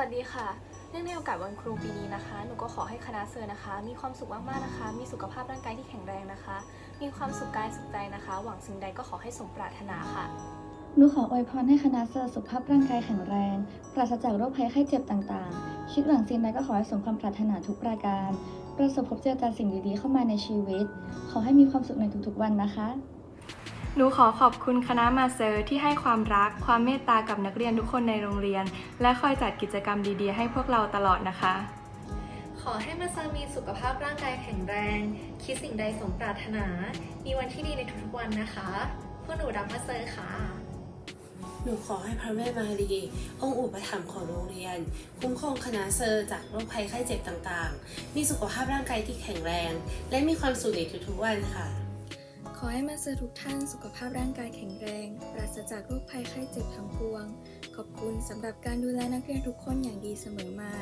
วัสดีค่ะ เนื่องในโอกาสวันครูปีนี้นะคะ หนูก็ขอให้คณะเซอร์นะคะ มีความสุขมากๆนะคะ มีสุขภาพร่างกายที่แข็งแรงนะคะ มีความสุขกายสุขใจนะคะ หวังสิ่งใดก็ขอให้สมปรารถนาค่ะ หนูขออวยพรให้คณะเซอร์สุขภาพร่างกายแข็งแรง ปราศจากโรคภัยไข้เจ็บต่างๆ คิดหวังสิ่งใดก็ขอให้สมความปรารถนาทุกประการ ประสบพบเจอแต่สิ่งดีๆเข้ามาในชีวิต ขอให้มีความสุขในทุกๆวันนะคะ หนูขอขอบคุณคณะมาเซอร์ที่ให้ความรัก ความเมตตากับนักเรียนทุกคนในโรงเรียน และคอยจัดกิจกรรมดีๆ ให้พวกเราตลอดนะคะ ขอให้มาเซอร์มีสุขภาพร่างกายแข็งแรง คิดสิ่งใดสมปรารถนา มีวันที่ดีในทุกๆวันนะคะพวกหนูรักมาเซอร์ค่ะหนูขอให้พระแม่มารีองค์อุปถัมภ์ของโรงเรียน คุ้มครองคณะเซอร์จากโรคภัยไข้เจ็บต่างๆ มีสุขภาพร่างกายที่แข็งแรง และมีความสุขในทุกๆวันค่ะ ขอให้มาเซอร์ทุกท่านสุขภาพร่างกายแข็งแรง ปราศจากโรคภัยไข้เจ็บทั้งปวง ขอบคุณสำหรับการดูแลนักเรียนทุกคนอย่างดีเสมอมา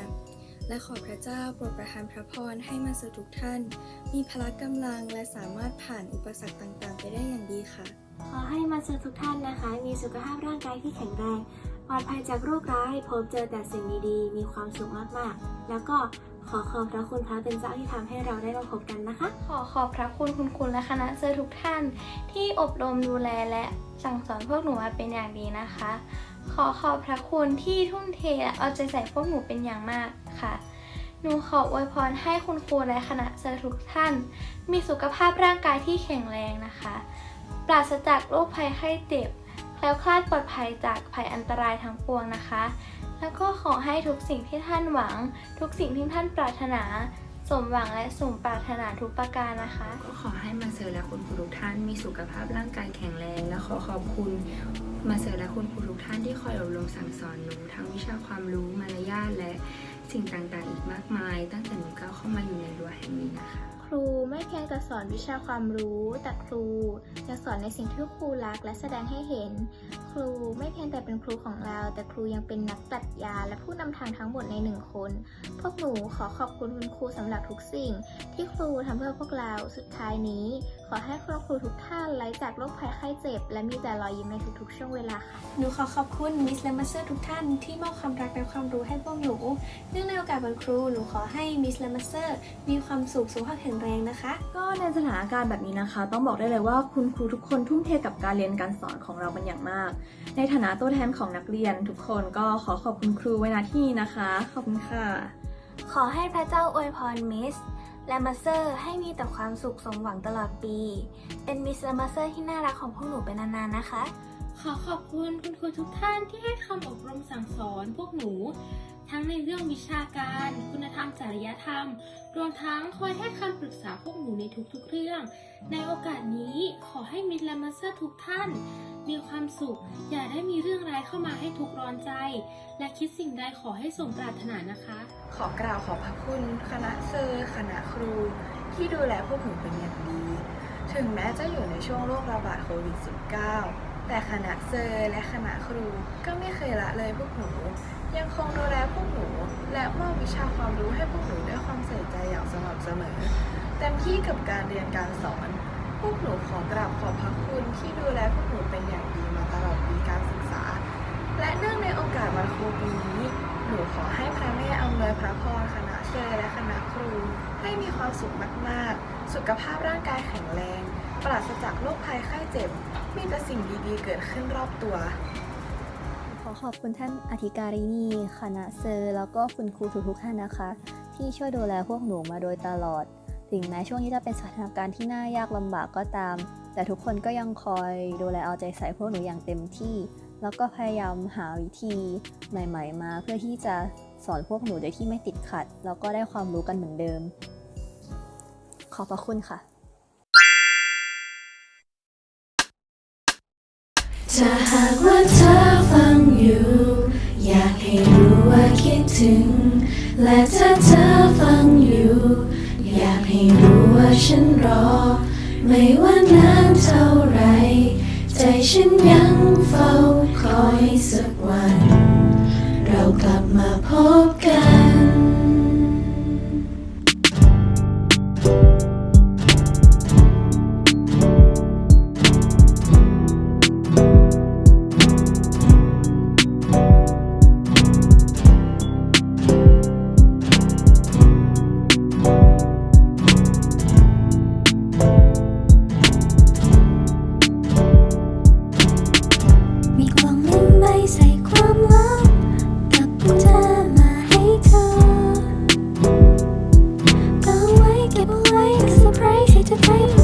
และขอพระเจ้าโปรดประทานพระพรให้มาเซอร์ทุกท่าน มีพละกำลังและสามารถผ่านอุปสรรคต่างๆ ไปได้อย่างดีค่ะ ขอให้มาเซอร์ทุกท่านนะคะ มีสุขภาพร่างกายที่แข็งแรง ปลอดภัยจากโรคร้าย พบเจอแต่สิ่งดีๆ มีความสุขมากๆ แล้วก็ขอขอบพระคุณพระเป็นเจ้าที่ทำให้เราได้มาพบกันนะคะ ขอขอบพระคุณคุณครูและคณะเซอร์ทุกท่าน ที่อบรมดูแลและสั่งสอนพวกหนูมาเป็นอย่างดีนะคะ ขอขอบพระคุณที่ทุ่มเทและเอาใจใส่พวกหนูเป็นอย่างมากค่ะ หนูขออวยพรให้คุณครูและคณะเซอร์ทุกท่าน มีสุขภาพร่างกายที่แข็งแรงนะคะ ปราศจากโรคภัยไข้เจ็บ แคล้วคลาดปลอดภัยจากภัยอันตรายทั้งปวงนะคะ แล้วก็ขอให้ทุกสิ่งที่ท่านหวัง ทุกสิ่งที่ท่านปรารถนา สมหวังและสมปรารถนาทุกประการนะคะ ก็ขอให้มาเซอร์และคุณครูทุกท่านมีสุขภาพร่างกายแข็งแรงและขอขอบคุณมาเซอร์และคุณครูทุกท่านที่คอยอบรมสั่งสอนหนูทั้งวิชาความรู้มารยาทและสิ่งต่างๆ อีกมากมาย ตั้งแต่หนูก้าวเข้ามาอยู่ในรั้วแห่งนี้นะคะ ครูไม่เพียงแต่สอนวิชาความรู้ แต่ครูยังสอนในสิ่งที่ครูรักและแสดงให้เห็น ครูไม่เพียงแต่เป็นครูของเรา แต่ครูยังเป็นนักปรัชญาและผู้นำทางทั้งหมดในหนึ่งคน พวกหนูขอขอบคุณคุณครูสำหรับทุกสิ่ง ที่ครูทำเพื่อพวกเราสุดท้ายนี้ ขอให้คุณครูทุกท่านไร้จากโรคภัยไข้เจ็บ และมีแต่รอยยิ้มในทุกๆ ช่วงเวลาค่ะหนูขอขอบคุณมิสและมาสเตอร์ทุกท่านที่มอบความรักและความรู้ให้พวกหนูเนื่องในโอกาสวันครูหนูขอให้มิสและมาสเตอร์มีความสุขสุขภาพแข็งแรงนะคะ ก็ในสถานการณ์แบบนี้นะคะ ต้องบอกได้เลยว่าคุณครูทุกคนทุ่มเทกับการเรียนการสอนของเราเป็นอย่างมาก ในฐานะตัวแทนของนักเรียนทุกคนก็ขอขอบคุณครูไว้ณที่นี้นะคะ ขอบคุณค่ะ ขอให้พระเจ้าอวยพรมิสและมาสเตอร์ให้มีแต่ความสุขสมหวังตลอดปี เป็นมิสและมาสเตอร์ที่น่ารักของพวกหนูเป็นนานๆนะคะ ขอขอบคุณคุณครูทุกท่านที่ให้คำอบรมสั่งสอนพวกหนู ทั้งในเรื่องวิชาการ คุณธรรมจริยธรรม รวมทั้งคอยให้คำปรึกษาพวกหนูในทุกๆเรื่อง ในโอกาสนี้ขอให้มิตรและมาสเตอร์ทุกท่าน มีความสุข อย่าได้มีเรื่องร้ายเข้ามาให้ทุกร้อนใจ และคิดสิ่งใดขอให้สมปรารถนานะคะ ขอกล่าวขอบพระคุณ คณะเซอร์คณะครู ที่ดูแลพวกหนูเป็นอย่างดี ถึงแม้จะอยู่ในช่วงโรคระบาดโควิด -19 แต่คณะเซอร์และคณะครูก็ไม่เคยละเลยพวกหนู ยังคงดูแลพวกหนู และมอบวิชาความรู้ให้พวกหนูด้วยความใส่ใจอย่างสม่ำเสมอ เต็มที่กับการเรียนการสอน พวกหนูขอกราบขอบพระคุณที่ดูแลพวกหนูเป็นอย่างดีมาตลอดปีการศึกษา และเนื่องในโอกาสวันครูปีนี้หนูขอให้พระแม่อำนวยพระพรคณะเชยและคณะครู ให้มีความสุขมาก ๆ สุขภาพร่างกายแข็งแรง ปราศจากโรคภัยไข้เจ็บ มีแต่สิ่งดีๆ เกิดขึ้นรอบตัว ขอขอบคุณท่านอธิการินีคณะเซอร์ แล้วก็คุณครูทุกๆท่านนะคะ ที่ช่วยดูแลพวกหนูมาโดยตลอด ถึงแม้ช่วงนี้จะเป็นสถานการณ์ที่น่ายากลำบากก็ตาม แต่ทุกคนก็ยังคอยดูแลเอาใจใส่พวกหนูอย่างเต็มที่ แล้วก็พยายามหาวิธีใหม่ ๆ มา เพื่อที่จะสอนพวกหนูโดยที่ไม่ติดขัด แล้วก็ได้ความรู้กันเหมือนเดิม ขอบพระคุณค่ะ ถ้าหากว่าเธอฟังอยู่ อยากให้รู้ว่าคิดถึง และถ้าเธอฟังอยู่ อยากให้รู้ว่าฉันรอ ไม่ว่านานเท่าไร ใจฉันยัง พร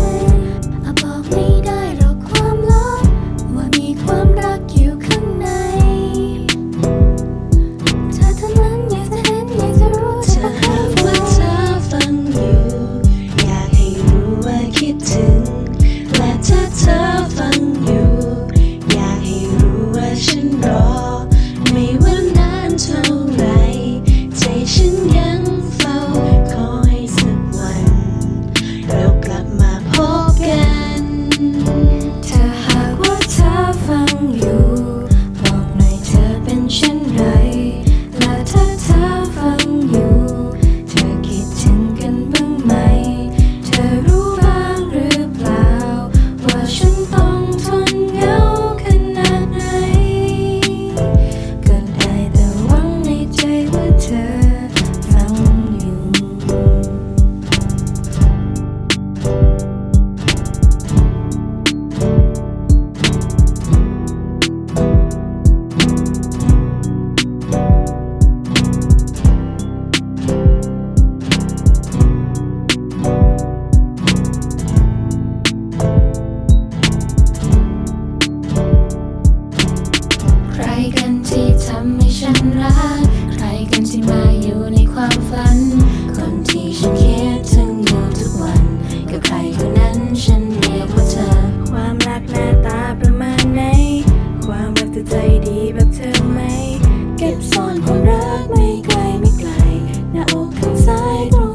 ฉันรัก ใครกันที่มาอยู่ในความฝัน คนที่ฉันคิดถึงอยู่ทุกวันกับใครคนนั้นฉันเรียกว่าเธอ ความรักหน้าตาประมาณไหน ความรักจะใจดีแบบเธอไหม เก็บซ่อนความรักไม่ไกลไม่ไกลหน้าอกข้างซ้ายตรง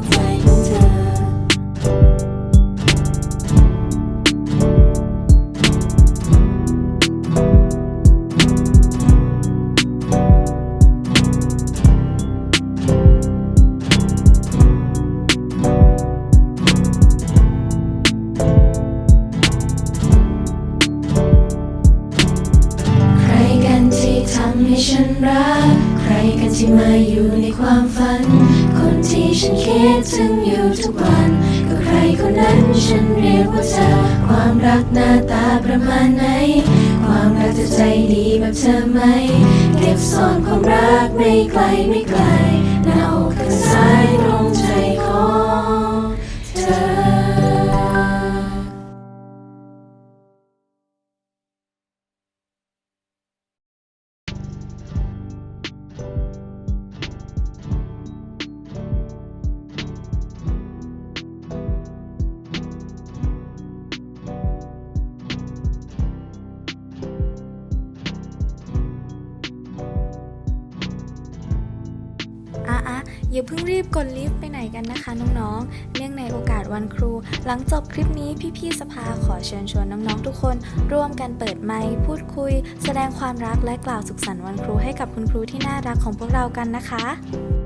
ใจของ ที่มาอยู่ในความฝัน คนที่ฉันคิดถึงอยู่ทุกวัน ก็ใครคนนั้นฉันเรียกว่าเธอ ความรักหน้าตาประมาณไหน ความรักจะใจดีแบบเธอไหม เก็บซ่อนความรักไม่ไกลไม่ไกล อย่าเพิ่งรีบกดลิฟต์ไปไหนกันนะคะน้องๆ เนื่องในโอกาสวันครู หลังจบคลิปนี้พี่ๆสภาขอเชิญชวนน้องๆทุกคน ร่วมกันเปิดไมค์พูดคุย แสดงความรักและกล่าวสุขสันต์วันครูให้กับคุณครูที่น่ารักของพวกเรากันนะคะ